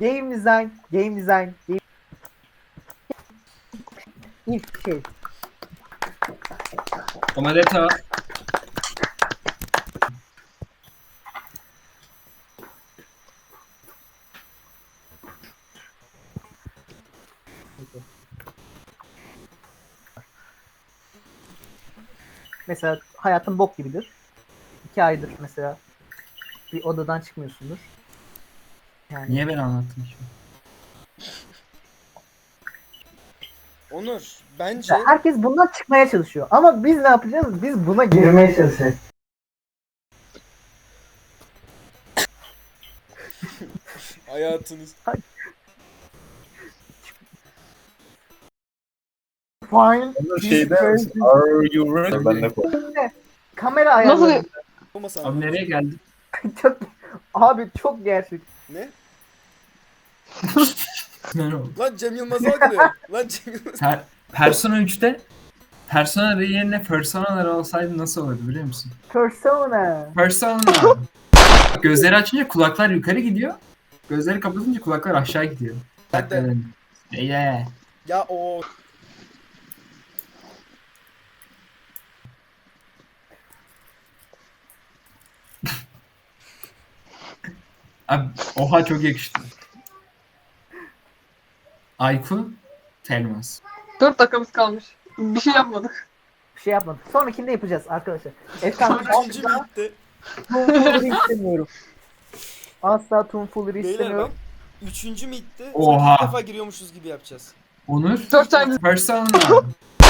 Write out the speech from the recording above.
Game design, game design, game... İlk şey. Omeleta. Mesela hayatın bok gibidir. İki aydır mesela bir odadan çıkmıyorsundur. Yani Niye ben anlattım ki? Onur bence herkes bundan çıkmaya çalışıyor. Ama biz ne yapacağız? Biz buna girmeye çalışacağız. hayatınız Fine. Şeyde Are you ready? Ben de koy. Kamera Nasıl? ayarları. olmasa Abi nereye geldik? çok abi çok gerçek. ne? Oldu? Lan Cem Yılmaz'a gülüyor. Lan Cem Yılmaz. Per Persona 3'te Persona yerine Personalar olsaydı nasıl olurdu biliyor musun? Persona. Persona. Gözleri açınca kulaklar yukarı gidiyor. Gözleri kapatınca kulaklar aşağı gidiyor. Hadi. Yeah. Ya o Abi oha çok yakıştı. Ayku Telmas. 4 dakikamız kalmış. Bir şey yapmadık. Bir şey yapmadık. Sonrakinde yapacağız arkadaşlar. Efendim ikinci bitti. Tomfoolery istemiyorum. Asla tomfoolery Beyler istemiyorum. bak. Üçüncü midde Oha. ilk defa giriyormuşuz gibi yapacağız. Onur. Dört tane. Persona.